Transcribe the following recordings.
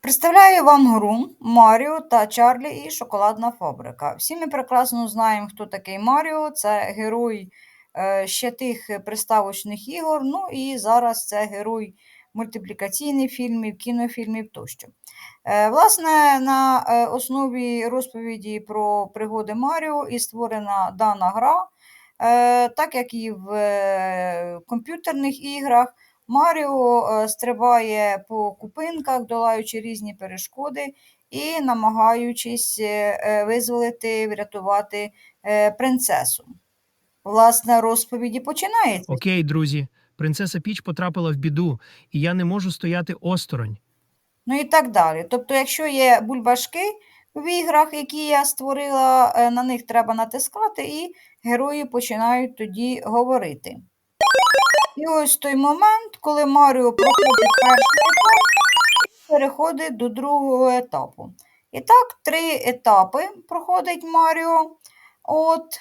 Представляю вам гру Маріо та Чарлі і Шоколадна фабрика. Всі ми прекрасно знаємо, хто такий Маріо. Це герой е, ще тих приставочних ігор. Ну і зараз це герой мультиплікаційних фільмів, кінофільмів тощо. Е, власне, на е, основі розповіді про пригоди Маріо і створена дана гра, так як і в комп'ютерних іграх. Маріо е, стрибає по купинках, долаючи різні перешкоди і намагаючись е, е, визволити, врятувати принцесу. Власне, розповіді починається. Окей, друзі, принцеса Піч потрапила в біду, і я не можу стояти осторонь. Ну і так далі. Тобто, якщо є бульбашки в іграх, які я створила, на них треба натискати, і герої починають тоді говорити. І ось той момент, коли Маріо проходить перший етап, переходить до другого етапу. І так, три етапи проходить Маріо. От.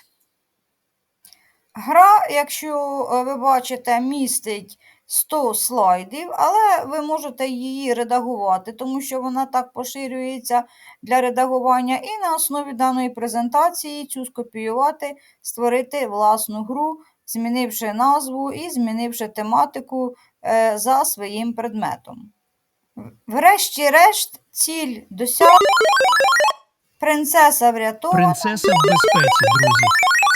Гра, якщо е, ви бачите, містить 100 слайдів, але ви можете її редагувати, тому що вона так поширюється для редагування. І на основі даної презентації цю скопіювати, створити власну гру, змінивши назву і змінивши тематику е, за своїм предметом. Врешті-решт, ціль досягнена. Принцеса врятована. Принцеса в безпеці, друзі.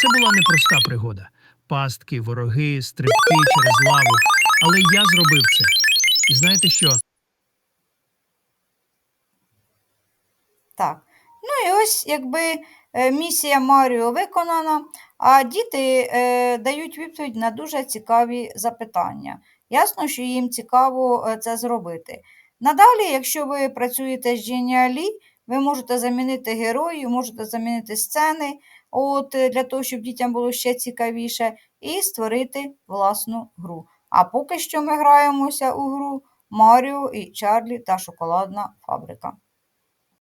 Це була непроста пригода. Пастки, вороги, стрибки через лаву. Але я зробив це. І знаєте що? Так. Ну і ось якби е, місія Маріо виконана, а діти е, дають відповідь на дуже цікаві запитання. Ясно, що їм цікаво е, це зробити. Надалі, якщо ви працюєте з Geniali, ви можете замінити героїв, можете замінити сцени от, для того, щоб дітям було ще цікавіше, і створити власну гру. А поки що ми граємося у гру Маріо і Чарлі та Шоколадна фабрика.